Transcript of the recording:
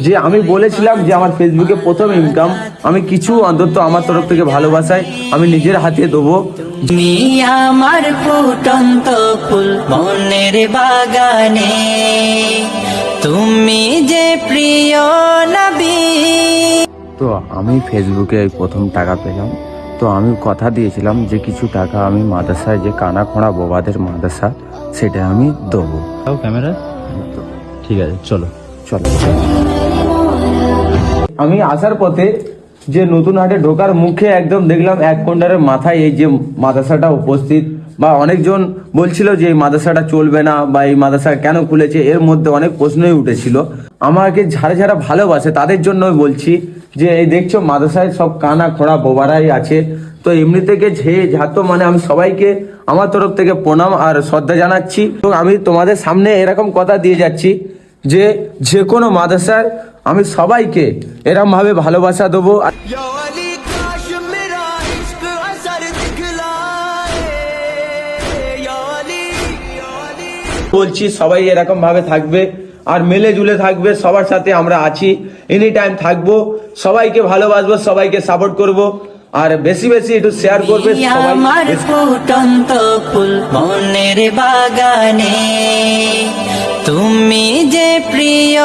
যে আমি বলেছিলাম যে আমার ফেসবুকে প্রথম ইনকাম আমি কিছু অন্তত আমার তরফ থেকে ভালোবাসায় আমি নিজের হাতে দেবো। তুমি আমার ফুটন্ত ফুল মনের বাগানে। তুমি যে প্রিয় নবী। তো আমি ফেসবুকে প্রথম টাকা পেলাম। তো আমি কথা দিয়েছিলাম যে কিছু টাকা আমি মাদ্রাসায় যে কানা খোঁড়া বোবাদের মাদ্রাসা সেটা আমি দেবো। ক্যামেরা। ঠিক আছে চলো। চলো। আমি আসার পথে যে নতুন হাটে ঢোকার মুখে একদম দেখলাম এক কোন্ডারের মাথায় এই যে মাদ্রাসাটা উপস্থিত, বা অনেকজন বলছিল যে এই মাদ্রাসাটা চলবে না, বা এই মাদ্রাসা কেন খুলেছে, এর মধ্যে অনেক প্রশ্নই উঠেছিল। আমাকে যারা যারা ভালোবাসে তাদের জন্য বলছি যে, এই দেখছ মাদ্রাসায় সব কানা খোড়া বোবারাই আছে। তো এমনি থেকে যে যাতো মানে আমি সবাইকে আমার তরফ থেকে প্রণাম আর শ্রদ্ধা জানাচ্ছি। এবং আমি তোমাদের সামনে এরকম কথা দিয়ে যাচ্ছি যে যে কোনো মাদ্রাসার আমি সবাইকে এরমভাবে ভালোবাসা দেবো বলছি সবাই এরকম ভাবে থাকবে আর মেলে জুলে থাকবে সবার সাথে আমরা আছি এনি টাইম থাকব সবাইকে ভালোবাসবো সবাইকে সাপোর্ট করব আর বেশি বেশি একটু শেয়ার করবে বাগানে। তুমি যে প্রিয়